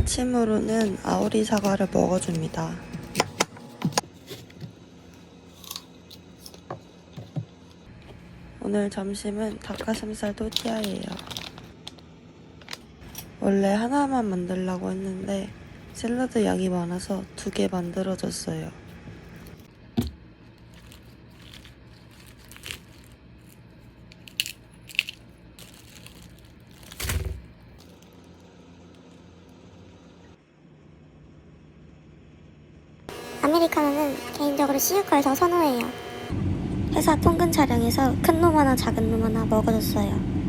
아침으로는 아오리 사과를 먹어줍니다. 오늘 점심은 닭가슴살 또띠아예요. 원래 하나만 만들려고 했는데 샐러드 양이 많아서 두 개 만들어줬어요. 아메리카노는 개인적으로 CU 걸더 선호해요. 회사 통근 차량에서 큰 놈 하나 작은 놈 하나 먹어줬어요.